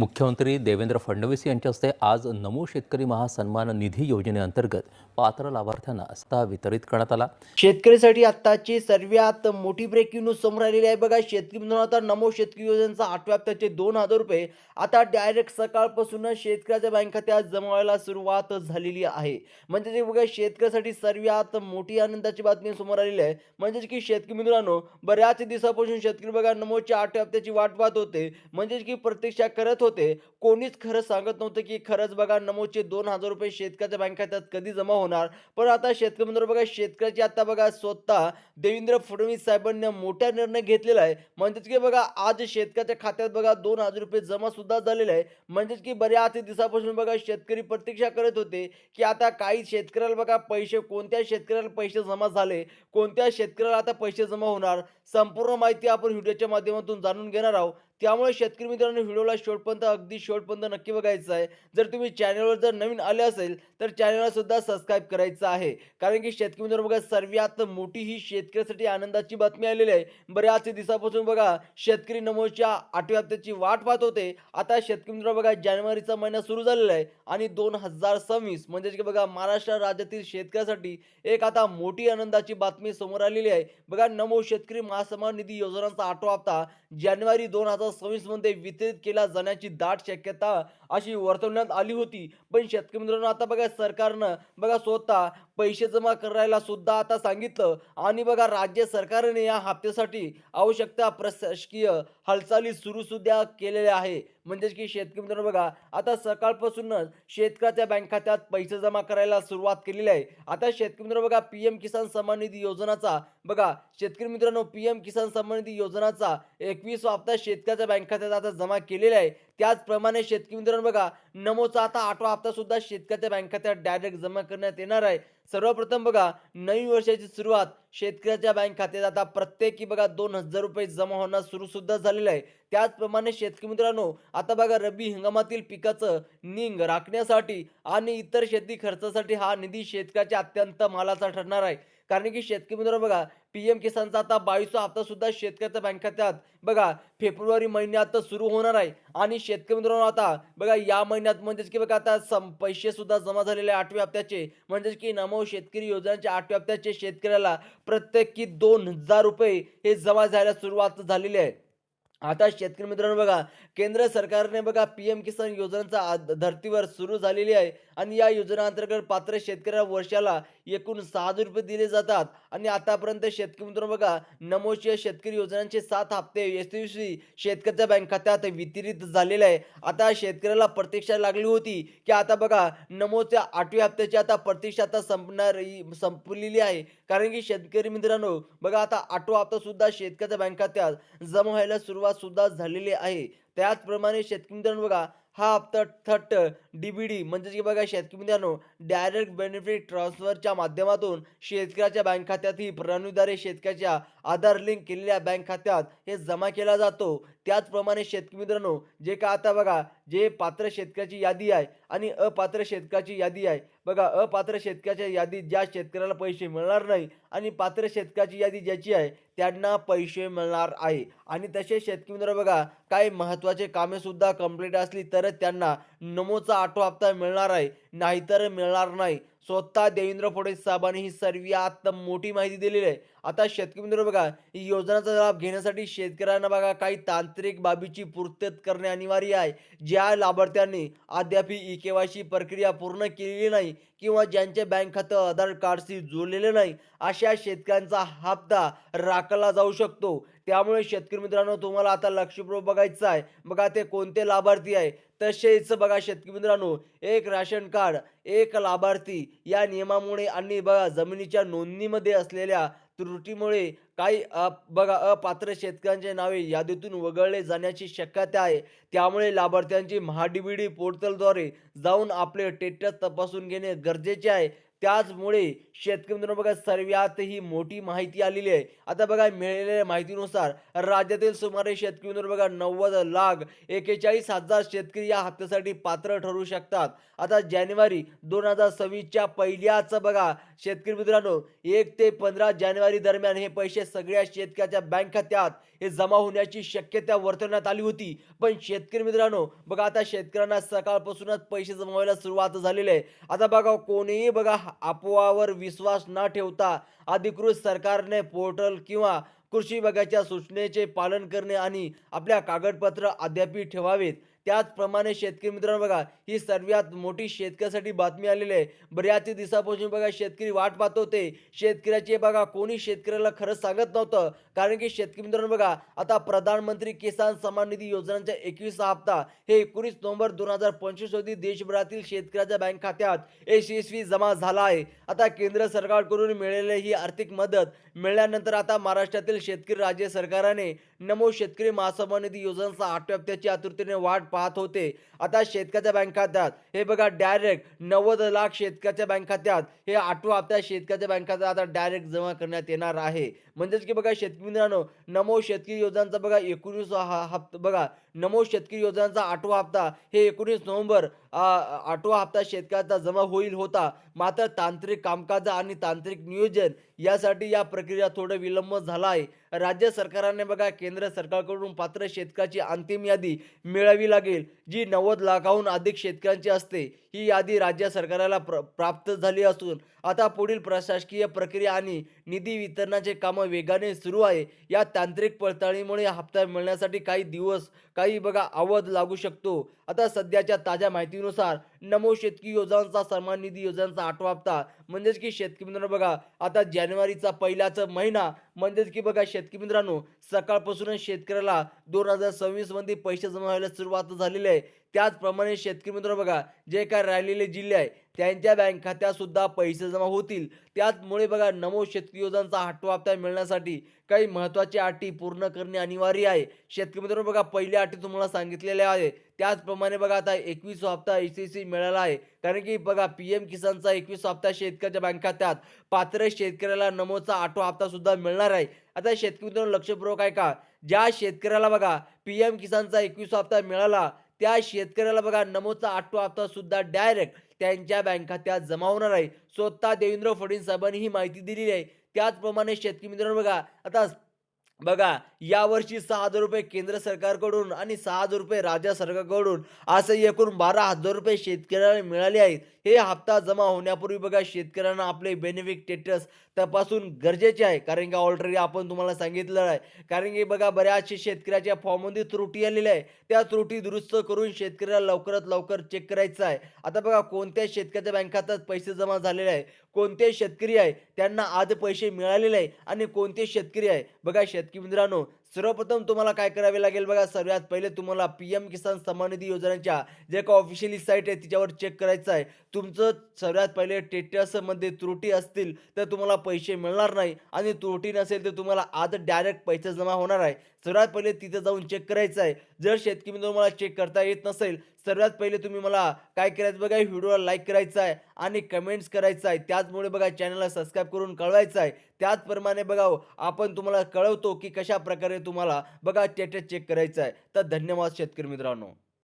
मुख्यमंत्री देवेंद्र फडणवीस यांच्या हस्ते आज नमो शेतकरी महासन्मान निधी योजनेअंतर्गत पात्र लाभार्थ्यांना स्था वितरित करण्यात आला. शेतकरीसाठी आत्ताची सर्वात मोठी ब्रेकिंग न्यूज समोर आलेली आहे. बघा शेतकरी म्हणून आता नमो शेतकरी योजनेचा आठव्या हप्त्याचे दोन हजार रुपये आता डायरेक्ट सकाळपासूनच शेतकऱ्याच्या बँक खात्यात जमवायला सुरुवात झालेली आहे. म्हणजे बघा शेतकऱ्यासाठी सर्वात मोठी आनंदाची बातमी समोर आलेली आहे. म्हणजेच की शेतकरी मित्रांनो बऱ्याच दिवसापासून शेतकरी बघा नमोच्या आठव्या हप्त्याची वाट पाहत होते. म्हणजेच की प्रतीक्षा करत होते. होते कोणीच खरं सांगत नव्हतं की खरंच बघा नमोचे दोन हजार रुपये शेतकऱ्याच्या बँक खात्यात कधी जमा होणार? पण आता शेतकरी बघा शेतकऱ्याची आता बघा स्वतः देवेंद्र फडणवीस साहेबांनी मोठा निर्णय घेतलेला आहे. म्हणजेच की बघा आज शेतकऱ्याच्या खात्यात बघा दोन हजार रुपये जमा सुद्धा झालेले आहे. म्हणजेच की बऱ्याच दिवसापासून बघा शेतकरी प्रतीक्षा करत होते की आता काही शेतकऱ्याला बघा पैसे कोणत्या शेतकऱ्याला पैसे जमा झाले? कोणत्या शेतकऱ्याला आता पैसे जमा होणार? संपूर्ण माहिती आपण व्हिडिओच्या माध्यमातून जाणून घेणार आहोत. त्यामुळे शेतकरी मित्रांनो व्हिडिओला शेवटपर्यंत अगदी शेवटपर्यंत नक्की बघायचं आहे. जर तुम्ही चॅनलवर जर नवीन आले असेल तर चॅनलला सुद्धा सबस्क्राईब करायचं आहे. कारण की शेतकरी मित्रांनो बघा सर्वात मोठी ही शेतकऱ्यासाठी आनंदाची बातमी आलेली आहे. बऱ्याच दिवसापासून बघा शेतकरी नमोच्या आठव्या हप्त्याची वाट पाहत होते. आता शेतकरी मित्रांनो बघा जानेवारीचा महिना सुरू झालेला आहे आणि दोन हजार सव्वीस म्हणजेच की बघा महाराष्ट्र राज्यातील शेतकऱ्यासाठी एक आता मोठी आनंदाची बातमी समोर आलेली आहे. बघा नमो शेतकरी महासन्मान निधी योजनांचा आठवा हप्ता जानेवारी दोन हजार सव्वीसमध्ये वितरित केला जाण्याची दाट शक्यता अशी वर्तवण्यात आली होती. पण शेतकरी मित्रांनो आता बघा सरकारनं बघा स्वतः पैसे जमा करायला सुद्धा आता सांगितलं. आणि बघा राज्य सरकारने या हप्त्यासाठी आवश्यकता प्रशासकीय हालचाली सुरू सुद्धा केलेल्या आहे. म्हणजेच की शेतकरी मित्रांनो बघा आता सकाळपासूनच शेतकऱ्याच्या बँक खात्यात पैसे जमा करायला सुरुवात केलेली आहे. आता शेतकरी मित्रांनो बघा पीएम किसान सन्मान निधी योजनाचा बघा शेतकरी मित्रांनो पीएम किसान सन्मान निधी योजनाचा एकवीस हप्ता शेतकऱ्याच्या बँक खात्यात आता जमा केलेला आहे. त्याचप्रमाणे शेतकरी मित्रांनो बघा नमोचा आता आठवा हप्ता सुद्धा शेतकऱ्याच्या बँक खात्यात डायरेक्ट जमा करण्यात येणार आहे. सर्वप्रथम बघा नवीन वर्षाची सुरुवात शेतकऱ्याच्या बँक खात्यात. आता प्रत्येकी बघा दोन हजार रुपये जमा होणं सुरू सुद्धा झालेलं आहे. त्याचप्रमाणे शेतकरी मित्रांनो आता बघा रब्बी हंगामातील पिकाचं निंग राखण्यासाठी आणि इतर शेती खर्चासाठी हा निधी शेतकऱ्याच्या अत्यंत मालाचा ठरणार आहे. कारण की शेतकरी मित्रांनो बघा पी एम किसानचा आता बावीसवा हप्ता सुद्धा शेतकऱ्याच्या बँक खात्यात. बघा फेब्रुवारी महिन्यात सुरू होणार आहे. आणि शेतकरी मित्रांनो आता बघा या महिन्यात म्हणजेच की बघा आता सम पैसे सुद्धा जमा झालेले आहे आठव्या हप्त्याचे. म्हणजेच की नमो शेतकरी योजनेच्या आठव्या हप्त्याचे शेतकऱ्याला प्रत्येकी दोन हजार रुपये हे जमा झायला सुरुवात झालेली आहे. आता शेतकरी मित्रांनो बघा केंद्र सरकारने बघा पी एम किसान योजनेचा आद- धर्तीवर सुरू झालेली आहे. आणि या योजनेअंतर्गत पात्र शेतकऱ्या वर्षाला एकूण सहा हजार रुपये दिले जातात. आणि आतापर्यंत शेतकरी मित्रांनो बघा नमोच्या शेतकरी योजनांचे सात हप्ते यशस्वी शेतकऱ्याच्या बँक खात्यात वितरित झालेले आहे. आता शेतकऱ्याला प्रतीक्षा लागली होती की आता बघा नमोच्या आठव्या हप्त्याची आता प्रतीक्षा आता संपणार संपलेली आहे. कारण की शेतकरी मित्रांनो बघा आता आठवा हप्ता सुद्धा शेतकऱ्याच्या बँक खात्यात जमा व्हायला सुरुवात सुद्धा झालेली आहे. त्याचप्रमाणे शेतकरी मित्रांनो बघा हा हप्ता थट डीबीडी म्हणजेच की बघा शेतकरी मित्रांनो डायरेक्ट बेनिफिट ट्रान्सफरच्या माध्यमातून शेतकऱ्याच्या बँक खात्यातही प्रणालीद्वारे शेतकऱ्याच्या आधार लिंक केलेल्या बँक खात्यात हे जमा केला जातो. त्याचप्रमाणे शेतकरी मित्रांनो जे का आता बघा जे पात्र शेतकऱ्याची यादी आहे आणि अपात्र शेतकऱ्याची यादी आहे. बघा अपात्र शेतकऱ्याच्या यादीत ज्या शेतकऱ्याला पैसे मिळणार नाही आणि पात्र शेतकऱ्याची यादी ज्याची आहे त्यांना पैसे मिळणार आहे. आणि तसे शेतकरी मित्र बघा काही महत्त्वाचे कामेसुद्धा कंप्लीट असली तरच त्यांना नमोचा आठवा हप्ता मिळणार आहे. नाहीतर मिळणार नाही. स्वतः देवेंद्र फडणवीस साहेबांनी ही सर्वात मोठी माहिती दिलेली आहे. आता शेतकरी मित्र बघा ही योजनाचा लाभ घेण्यासाठी शेतकऱ्यांना बघा काही तांत्रिक बाबीची पूर्तता करणे अनिवार्य आहे. ज्या लाभार्थ्यांनी अद्याप ई के प्रक्रिया पूर्ण केलेली नाही किंवा ज्यांचे बँक खातं आधार कार्डशी जोडलेले नाही अशा शेतकऱ्यांचा हप्ता राखला जाऊ शकतो. त्यामुळे शेतकरी मित्रांनो तुम्हाला आता लक्षपूर्वक बघायचं आहे. बघा ते कोणते लाभार्थी आहे? तसेच बघा शेतकरी मित्रांनो एक राशन कार्ड एक लाभार्थी. या नियमामुळे आणि बघा जमिनीच्या नोंदणीमध्ये असलेल्या त्रुटीमुळे काही बघा अपात्र शेतकऱ्यांचे नावे यादीतून वगळले जाण्याची शक्यता आहे. त्यामुळे लाभार्थ्यांची महाडीबीडी पोर्टलद्वारे जाऊन आपले टेटस तपासून घेणे गरजेचे आहे. त्याचमुळे शेतकरी मित्रांनो बघा सर्वात ही मोठी माहिती आलेली आहे. आता बघा मिळालेल्या माहितीनुसार राज्यातील सुमारे शेतकरी मित्रांनो बघा नव्वद लाख एकेचाळीस हजार शेतकरी या हप्त्यासाठी पात्र ठरू शकतात. आता जानेवारी दोन हजार सव्वीसच्या पहिल्याच बघा शेतकरी मित्रांनो एक ते पंधरा जानेवारी दरम्यान हे पैसे सगळ्या शेतकऱ्याच्या बँक खात्यात हे जमा होण्याची शक्यता वर्तवण्यात आली होती. पण शेतकरी मित्रांनो बघा आता शेतकऱ्यांना सकाळपासूनच पैसे जमवायला सुरुवात झालेली आहे. आता बघा कोणीही बघा अफवावर विश्वास न ठेवता अधिकृत सरकारने पोर्टल किंवा कृषी विभागाच्या सूचनेचे पालन करणे आणि आपल्या कागदपत्र अद्यापी ठेवावेत. त्याचप्रमाणे शेतकरी मित्रांनो बघा ही सर्वात मोठी शेतकऱ्यासाठी बातमी आलेली आहे. बऱ्याच दिवसापासून बघा शेतकरी वाट पाहत होते. शेतकऱ्याचे बघा कोणी शेतकऱ्याला खरं सांगत नव्हतं. कारण की शेतकरी मित्रांनो बघा आता प्रधानमंत्री किसान सन्मान निधी योजनांचा एकवीस हप्ता हे एकोणीस नोव्हेंबर दोन हजार पंचवीस रोजी देशभरातील शेतकऱ्याच्या बँक खात्यात यशस्वी जमा झाला आहे. आता केंद्र सरकारकडून मिळालेली ही आर्थिक मदत मिळाल्यानंतर आता महाराष्ट्रातील शेतकरी राज्य सरकारने नमो शेतकरी महासभा निधी योजनेचा आठव्या हप्त्याची आतुरतेने वाट पाहत होते. आता शेतकऱ्याच्या बँक खात्यात हे बघा डायरेक्ट नव्वद लाख शेतकऱ्याच्या बँक खात्यात हे आठवा हप्ता शेतकऱ्याच्या बँक खात्यात आता डायरेक्ट जमा करण्यात येणार आहे. म्हणजेच की बघा शेतकरी मित्रांनो नमो शेतकरी योजनांचा बघा एकोणीस हा हप्ता बघा नमो शेतकरी योजनांचा आठवा हप्ता. हे एकोणीस नोव्हेंबर आठवा हप्ता शेतकऱ्याचा जमा होईल होता. मात्र तांत्रिक कामकाज आणि तांत्रिक नियोजन यासाठी या प्रक्रिया थोडं विलंब झाला आहे राज्य सरकारने बघा केंद्र सरकारकडून पात्र शेतकऱ्याची अंतिम यादी मिळावी लागेल जी नव्वद लाखाहून अधिक शेतकऱ्यांची असते. ही यादी राज्य सरकारला प्र प्राप्त झाली असून आता पुढील प्रशासकीय प्रक्रिया आणि निधी वितरणाचे कामं वेगाने सुरू आहे. या तांत्रिक पडताळणीमुळे हप्ता मिळण्यासाठी काही दिवस काही बघा अवध लागू शकतो. आता सध्याच्या ताज्या माहितीनुसार नमो शेतकी योजनांचा सन्मान निधी योजनांचा आठवा हप्ता. म्हणजेच की शेतकरी मित्रांनो बघा आता जानेवारीचा पहिलाच महिना. म्हणजेच की बघा शेतकी मित्रांनो सकाळपासूनच शेतकऱ्याला दोन हजार सव्वीसमध्ये पैसे जमा व्हायला सुरुवात झालेली आहे. त्याचप्रमाणे शेतकरी मित्रांनो बघा जे काय राहिलेले जिल्हे आहे त्यांच्या बँक खात्यात सुद्धा पैसे जमा होतील. त्याचमुळे बघा नमो शेतकरी योजनांचा आठवा हप्ता मिळण्यासाठी काही महत्त्वाच्या अटी पूर्ण करणे अनिवार्य आहे. शेतकरी मित्रांनो बघा पहिल्या अटी तुम्हाला सांगितलेल्या आहे. त्याचप्रमाणे बघा आता एकवीस हप्ता ए सी सी मिळाला आहे. कारण की बघा पी एम किसानचा एकवीस हप्ता शेतकऱ्याच्या बँक खात्यात. पात्र शेतकऱ्याला नमोचा आठवा हप्ता सुद्धा मिळणार आहे. आता शेतकरी मित्रांनो लक्षपूर्वक आहे का ज्या शेतकऱ्याला बघा पी एम किसानचा एकवीस हप्ता मिळाला त्या शेतकऱ्याला बघा नमोचा आठवा हप्ता सुद्धा डायरेक्ट त्यांच्या बँक खात्यात जमा होणार आहे. स्वतः देवेंद्र फडणवीस साहेबांनी ही माहिती दिलेली आहे. त्याचप्रमाणे शेतकरी मित्रांनो बघा आता बघा यावर्षी सहा हजार रुपये केंद्र सरकारकडून आणि सहा हजार रुपये राज्य सरकारकडून असं एकूण बारा हजार रुपये शेतकऱ्याला मिळाले आहेत. हे हप्ता जमा होण्यापूर्वी बघा शेतकऱ्यांना आपले बेनिफिट स्टेटस तपासून गरजेचे आहे. कारण की ऑलरेडी आपण तुम्हाला सांगितलं आहे. कारण की बघा बऱ्याचशे शेतकऱ्याच्या फॉर्ममध्ये त्रुटी आलेल्या आहे. त्या त्रुटी दुरुस्त करून शेतकऱ्याला लवकरात लवकर चेक करायचं आहे. आता बघा कोणत्या शेतकऱ्याच्या बँक खात्यात पैसे जमा झालेले आहे? कोणते शेतकरी आहे? त्यांना आज पैसे मिळालेले आहे आणि कोणते शेतकरी आहे? बघा शेतकरी मित्रांनो सर्वप्रथम तुम्हाला काय करावे लागेल बघा सर्वात पहिले तुम्हाला पी एम किसान सन्मान निधी योजनेच्या जे का ऑफिशियली साईट आहे तिच्यावर चेक करायचं आहे. तुमचं सर्वात पहिले टेटसमध्ये त्रुटी असतील तर तुम्हाला पैसे मिळणार नाही आणि त्रुटी नसेल तर तुम्हाला आज डायरेक्ट पैसे जमा होणार आहे. सर्वात पहिले तिथे जाऊन चेक करायचं आहे. जर शेतकरी तुम्हाला चेक करता येत नसेल सर्वात पहिले तुम्ही मला काय करायचं बघा व्हिडिओला लाईक करायचं आहे आणि कमेंट्स करायचं आहे. त्याचमुळे बघा चॅनलला सबस्क्राईब करून कळवायचं आहे. त्याचप्रमाणे बघा हो, आपण तुम्हाला कळवतो की कशा प्रकारे तुम्हाला बघा स्टेटस चेक करायचं आहे. तर धन्यवाद शेतकरी मित्रांनो.